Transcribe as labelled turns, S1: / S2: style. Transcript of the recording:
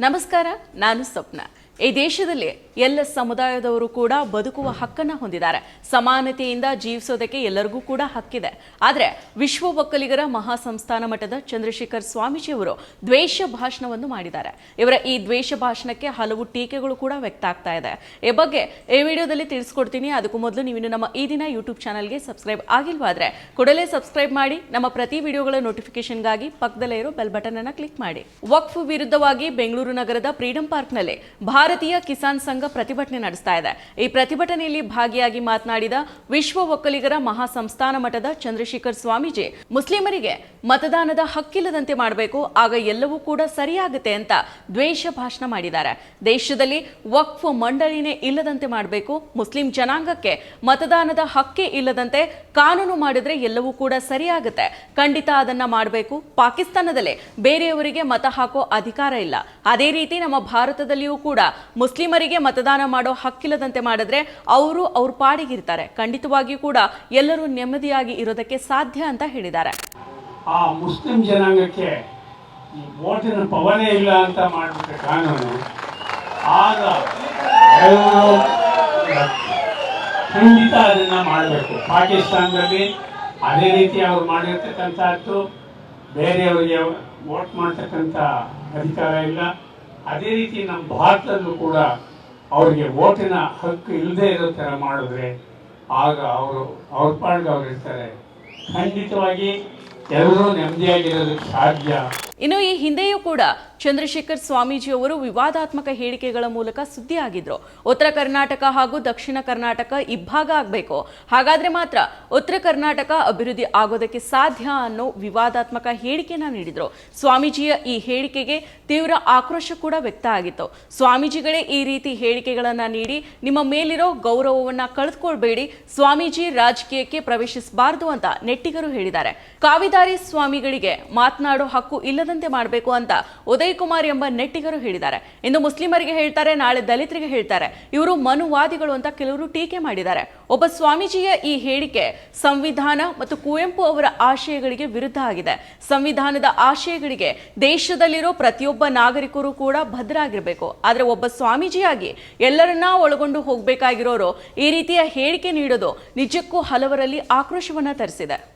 S1: ನಮಸ್ಕಾರ ನಾನು ಸ್ವಪ್ನ. ಈ ದೇಶದಲ್ಲಿ ಎಲ್ಲ ಸಮುದಾಯದವರು ಕೂಡ ಬದುಕುವ ಹಕ್ಕನ್ನು ಹೊಂದಿದ್ದಾರೆ. ಸಮಾನತೆಯಿಂದ ಜೀವಿಸೋದಕ್ಕೆ ಎಲ್ಲರಿಗೂ ಕೂಡ ಹಕ್ಕಿದೆ. ಆದರೆ ವಿಶ್ವ ಒಕ್ಕಲಿಗರ ಮಹಾಸಂಸ್ಥಾನ ಮಠದ ಚಂದ್ರಶೇಖರ್ ಸ್ವಾಮೀಜಿಯವರು ದ್ವೇಷ ಭಾಷಣವನ್ನು ಮಾಡಿದ್ದಾರೆ. ಇವರ ಈ ದ್ವೇಷ ಭಾಷಣಕ್ಕೆ ಹಲವು ಟೀಕೆಗಳು ಕೂಡ ವ್ಯಕ್ತ ಆಗ್ತಾ ಇದೆ. ಈ ಬಗ್ಗೆ ಈ ವಿಡಿಯೋದಲ್ಲಿ ತಿಳಿಸ್ಕೊಡ್ತೀನಿ. ಅದಕ್ಕೂ ಮೊದಲು ನೀವು ನಮ್ಮ ಈ ದಿನ ಯೂಟ್ಯೂಬ್ ಚಾನಲ್ಗೆ ಸಬ್ಸ್ಕ್ರೈಬ್ ಆಗಿಲ್ವಾದ್ರೆ ಕೂಡಲೇ ಸಬ್ಸ್ಕ್ರೈಬ್ ಮಾಡಿ. ನಮ್ಮ ಪ್ರತಿ ವಿಡಿಯೋಗಳ ನೋಟಿಫಿಕೇಶನ್ಗಾಗಿ ಪಕ್ಕದಲ್ಲೇ ಇರೋ ಬೆಲ್ ಬಟನ್ ಅನ್ನು ಕ್ಲಿಕ್ ಮಾಡಿ. ವಕ್ಫ್ ವಿರುದ್ಧವಾಗಿ ಬೆಂಗಳೂರು ನಗರದ ಫ್ರೀಡಂ ಪಾರ್ಕ್ನಲ್ಲಿ ಭಾರತೀಯ ಕಿಸಾನ್ ಸಂಘ ಪ್ರತಿಭಟನೆ ನಡೆಸ್ತಾ ಇದೆ. ಈ ಪ್ರತಿಭಟನೆಯಲ್ಲಿ ಭಾಗಿಯಾಗಿ ಮಾತನಾಡಿದ ವಿಶ್ವ ಒಕ್ಕಲಿಗರ ಮಹಾಸಂಸ್ಥಾನ ಮಠದ ಚಂದ್ರಶೇಖರ್ ಸ್ವಾಮೀಜಿ, ಮುಸ್ಲಿಮರಿಗೆ ಮತದಾನದ ಹಕ್ಕಿಲ್ಲದಂತೆ ಮಾಡಬೇಕು, ಆಗ ಎಲ್ಲವೂ ಕೂಡ ಸರಿಯಾಗುತ್ತೆ ಅಂತ ದ್ವೇಷ ಭಾಷಣ ಮಾಡಿದ್ದಾರೆ. ದೇಶದಲ್ಲಿ ವಕ್ಫ್ ಮಂಡಳಿನೇ ಇಲ್ಲದಂತೆ ಮಾಡಬೇಕು, ಮುಸ್ಲಿಂ ಜನಾಂಗಕ್ಕೆ ಮತದಾನದ ಹಕ್ಕೇ ಇಲ್ಲದಂತೆ ಕಾನೂನು ಮಾಡಿದ್ರೆ ಎಲ್ಲವೂ ಕೂಡ ಸರಿಯಾಗುತ್ತೆ. ಖಂಡಿತ ಅದನ್ನ ಮಾಡಬೇಕು. ಪಾಕಿಸ್ತಾನದಲ್ಲೇ ಬೇರೆಯವರಿಗೆ ಮತ ಹಾಕೋ ಅಧಿಕಾರ ಇಲ್ಲ. ಅದೇ ರೀತಿ ನಮ್ಮ ಭಾರತದಲ್ಲಿಯೂ ಕೂಡ ಮುಸ್ಲಿಮರಿಗೆ ಮತದಾನ ಮಾಡೋ ಹಕ್ಕಿಲ್ಲದಂತೆ ಮಾಡಿದ್ರೆ ಅವರು ಅವ್ರ ಪಾಡಿಗಿರ್ತಾರೆ. ಖಂಡಿತವಾಗಿಯೂ ಕೂಡ ಎಲ್ಲರೂ ನೆಮ್ಮದಿಯಾಗಿ ಇರೋದಕ್ಕೆ ಸಾಧ್ಯ ಅಂತ ಹೇಳಿದ್ದಾರೆ.
S2: ಆ ಮುಸ್ಲಿಂ ಜನಾಂಗಕ್ಕೆ ಈ ವೋಟಿನ ಪವನೇ ಇಲ್ಲ ಅಂತ ಮಾಡಿಬಿಟ್ಟ ಕಾನೂನು ಆಗ ಖಂಡಿತ ಅದನ್ನು ಮಾಡಬೇಕು. ಪಾಕಿಸ್ತಾನದಲ್ಲಿ ಅದೇ ರೀತಿ ಅವ್ರು ಮಾಡಿರ್ತಕ್ಕಂಥದ್ದು. ಬೇರೆಯವರಿಗೆ ವೋಟ್ ಮಾಡ್ತಕ್ಕಂಥ ಅಧಿಕಾರ ಇಲ್ಲ. ಅದೇ ರೀತಿ ನಮ್ಮ ಭಾರತದಲ್ಲೂ ಕೂಡ ಅವರಿಗೆ ಓಟಿನ ಹಕ್ಕು ಇಲ್ಲದೆ ಇರೋ ಥರ ಮಾಡಿದ್ರೆ ಆಗ ಅವರು, ಅವ್ರ ಪಾಡ್ಗೆ ಅವ್ರು ಇರ್ತಾರೆ. ಖಂಡಿತವಾಗಿ ಎಲ್ಲರೂ ನೆಮ್ಮದಿಯಾಗಿರೋದಕ್ಕೆ ಸಾಧ್ಯ.
S1: ಇನ್ನು ಈ ಹಿಂದೆಯೂ ಕೂಡ ಚಂದ್ರಶೇಖರ್ ಸ್ವಾಮೀಜಿ ಅವರು ವಿವಾದಾತ್ಮಕ ಹೇಳಿಕೆಗಳ ಮೂಲಕ ಸುದ್ದಿ ಆಗಿದ್ರು ಉತ್ತರ ಕರ್ನಾಟಕ ಹಾಗೂ ದಕ್ಷಿಣ ಕರ್ನಾಟಕ ಇಬ್ಬಾಗ ಆಗಬೇಕು. ಹಾಗಾದ್ರೆ ಮಾತ್ರ ಉತ್ತರ ಕರ್ನಾಟಕ ಅಭಿವೃದ್ಧಿ ಆಗೋದಕ್ಕೆ ಸಾಧ್ಯ ಅನ್ನೋ ವಿವಾದಾತ್ಮಕ ಹೇಳಿಕೆನ ನೀಡಿದ್ರು. ಸ್ವಾಮೀಜಿಯ ಈ ಹೇಳಿಕೆಗೆ ತೀವ್ರ ಆಕ್ರೋಶ ಕೂಡ ವ್ಯಕ್ತ ಆಗಿತ್ತು. ಸ್ವಾಮೀಜಿಗಳೇ ಈ ರೀತಿ ಹೇಳಿಕೆಗಳನ್ನ ನೀಡಿ ನಿಮ್ಮ ಮೇಲಿರೋ ಗೌರವವನ್ನ ಕಳೆದುಕೊಳ್ಬೇಡಿ, ಸ್ವಾಮೀಜಿ ರಾಜಕೀಯಕ್ಕೆ ಪ್ರವೇಶಿಸಬಾರದು ಅಂತ ನೆಟ್ಟಿಗರು ಹೇಳಿದ್ದಾರೆ. ಕಾವಿದಾರಿ ಸ್ವಾಮಿಗಳಿಗೆ ಮಾತನಾಡೋ ಹಕ್ಕು ಇಲ್ಲದಂತೆ ಮಾಡಬೇಕು ಅಂತ ಉದಯ್ ಕುಮಾರ್ ಎಂಬ ನೆಟ್ಟಿಗರು ಹೇಳಿದ್ದಾರೆ. ಇನ್ನು ಮುಸ್ಲಿಮರಿಗೆ ಹೇಳ್ತಾರೆ, ನಾಳೆ ದಲಿತರಿಗೆ ಹೇಳ್ತಾರೆ. ಇವರು ಮನುವಾದಿಗಳು ಅಂತ ಕೆಲವರು ಟೀಕೆ ಮಾಡಿದ್ದಾರೆ. ಒಬ್ಬ ಸ್ವಾಮೀಜಿಯ ಈ ಹೇಳಿಕೆ ಸಂವಿಧಾನ ಮತ್ತು ಕುವೆಂಪು ಅವರ ಆಶಯಗಳಿಗೆ ವಿರುದ್ಧ ಆಗಿದೆ. ಸಂವಿಧಾನದ ಆಶಯಗಳಿಗೆ ದೇಶದಲ್ಲಿರೋ ಪ್ರತಿಯೊಬ್ಬ ನಾಗರಿಕರು ಕೂಡ ಭದ್ರಾಗಿರಬೇಕು. ಆದರೆ ಒಬ್ಬ ಸ್ವಾಮೀಜಿಯಾಗಿ ಎಲ್ಲರನ್ನ ಒಳಗೊಂಡು ಹೋಗಬೇಕಾಗಿರೋರು ಈ ರೀತಿಯ ಹೇಳಿಕೆ ನೀಡೋದು ನಿಜಕ್ಕೂ ಹಲವರಲ್ಲಿ ಆಕ್ರೋಶವನ್ನ ತರಿಸಿದೆ.